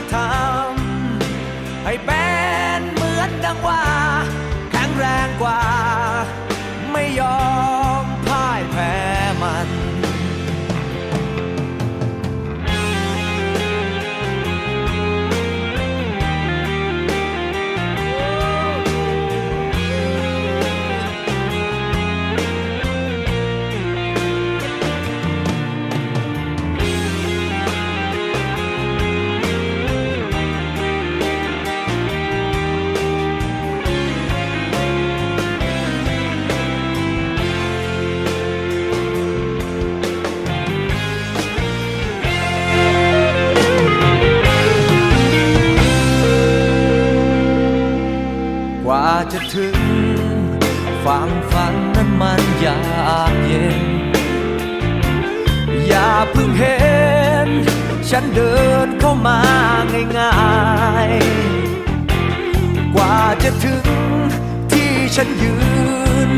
ก็ทำให้เป็นเหมือนดังว่า จะถึงฝั่งฝันนั้นมันยากเย็น อย่าเพิ่งเห็น ฉันเดินเข้ามาง่ายๆ กว่าจะถึงที่ฉันยืน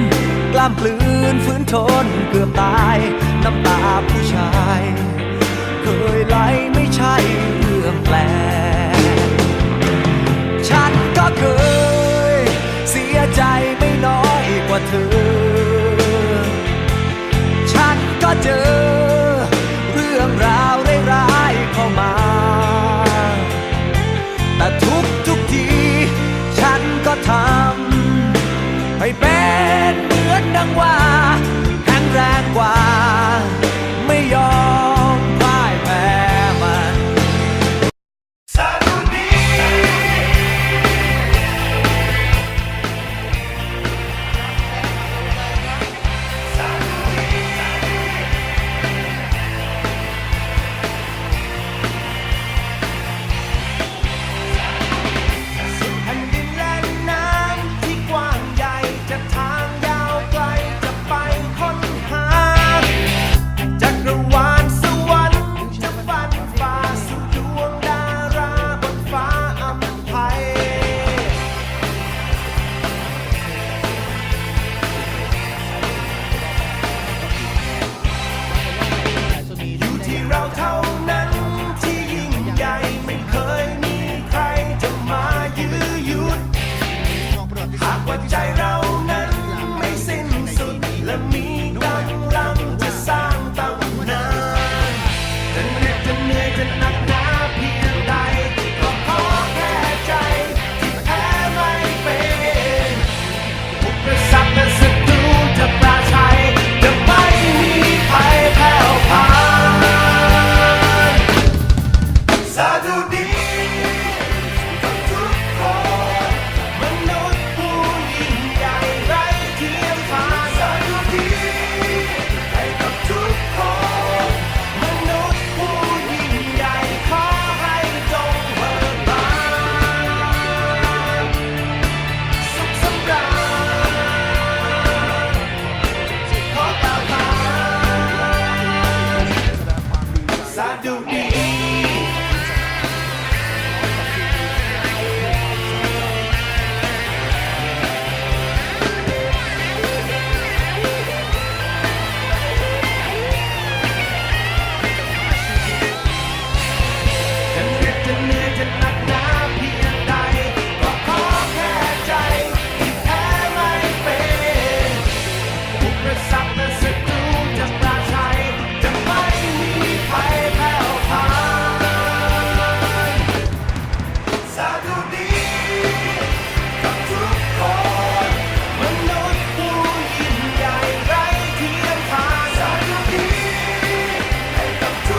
กล้ามกลืนฝืนทนเกือบตาย น้ำตาผู้ชาย เคยไหลไม่ใช่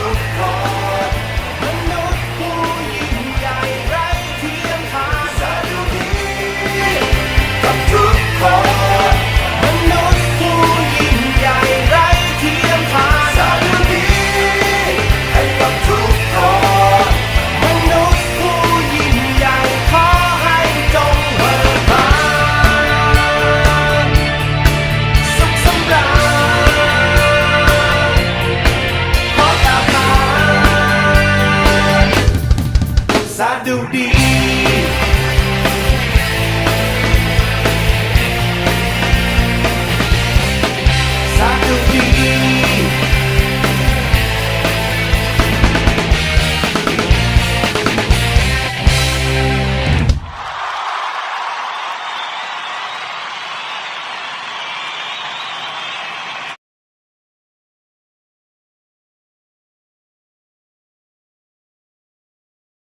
Oh. ดูดี